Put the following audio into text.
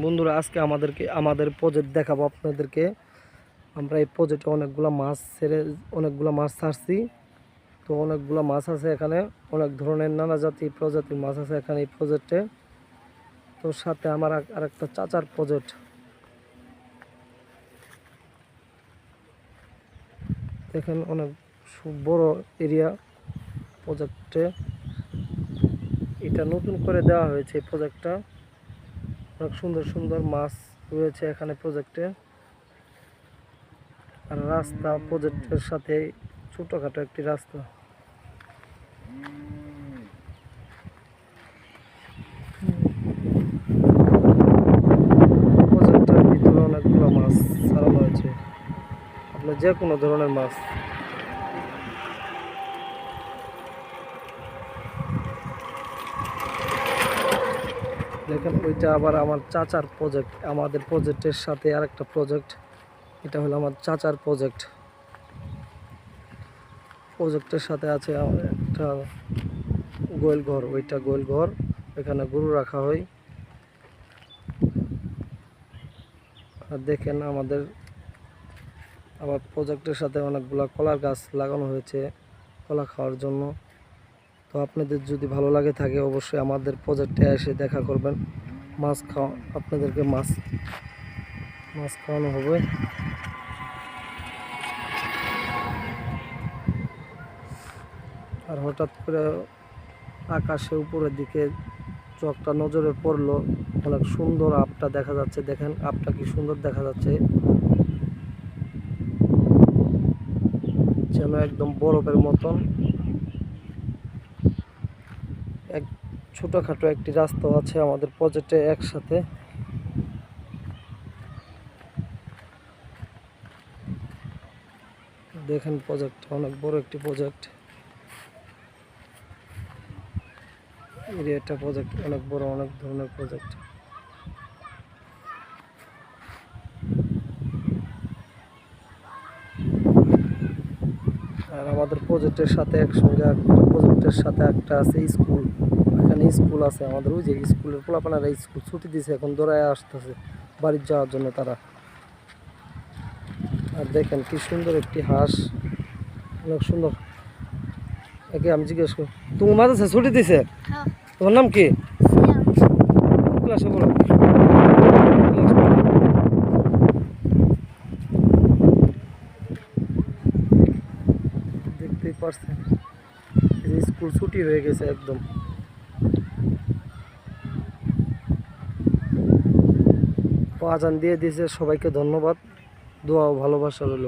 বন্ধুরা, আজকে আমাদেরকে, আমাদের প্রজেক্ট দেখাবো আপনাদেরকে। আমরা এই প্রজেক্টে অনেকগুলো মাছ ছেড়ে, অনেকগুলো মাছ ছাড়ছি। তো অনেকগুলো মাছ আছে এখানে, অনেক ধরনের নানা জাতি প্রজাতির মাছ আছে এখানে এই প্রজেক্টে তো সাথে আমার আর- একটা চাচার প্রজেক্ট দেখেন অনেক বড় এরিয়া প্রজেক্টে এটা নতুন করে দেওয়া হয়েছে এই প্রজেক্টটা অনেক সুন্দর সুন্দর মাছ রয়েছে এখানে প্রজেক্টে আর রাস্তা প্রজেক্টের সাথে ছোটখাটো একটি রাস্তা। প্রজেক্টের ভিতরে অনেকগুলো মাছ ছাড়ানো হয়েছে। আপনার যে কোনো ধরনের মাছ। দেখেন, ওইটা আবার আমার চাচার প্রজেক্ট আমাদের প্রজেক্টের সাথে আর একটা প্রজেক্ট এটা হলো আমার চাচার প্রজেক্ট প্রজেক্টের সাথে আছে আমার একটা গোয়েল ঘর, ওইটা গোয়েল ঘর। এখানে গরু রাখা হয়। আর দেখেন আমাদের, আমার প্রজেক্টের সাথে অনেকগুলা কলার গাছ লাগানো হয়েছে, কলা খাওয়ার জন্য। তো আপনাদের যদি ভালো লাগে থাকে, অবশ্যই আমাদের প্রজেক্টে এসে দেখা করবেন। মাছ খাওয়া, আপনাদেরকে মাছ মাছ খাওয়ানো হবে। আর হঠাৎ করে আকাশে উপরের দিকে চোখটা নজরে পড়ল, অনেক সুন্দর আপটা দেখা যাচ্ছে। দেখেন, আপটা কি সুন্দর দেখা যাচ্ছে। যেন একদম বরফের মতন। এক ছোটোখাটো একটি রাস্তা আছে আমাদের প্রজেক্টে একসাথে। দেখেন প্রজেক্ট অনেক বড় একটি প্রজেক্ট এরিয়াটা প্রজেক্ট অনেক বড়, অনেক ধরনের প্রজেক্ট আর আমাদের প্রজেক্টের সাথে একসঙ্গে প্রজেক্টের সাথে একটা আছে স্কুল। এখানে স্কুল আছে আমাদের ওই যে স্কুলের পোলাপানারা স্কুল ছুটি দিছে এখন দৌড়ায় আসতেছে বাড়ির যাওয়ার জন্য তারা। আর দেখেন কি সুন্দর একটি হাঁস অনেক সুন্দর। একে আমি জিজ্ঞেস করি তোমার মাদ্রাসা ছুটি দিছে? হ্যাঁ। তোমার নাম কি? ক্লাসে বলো দেখতেই পারছেন স্কুল ছুটি হয়ে গেছে একদম। আজান দিয়ে দিয়েছে সবাইকে ধন্যবাদ দোয়া ও ভালোবাসা রইল।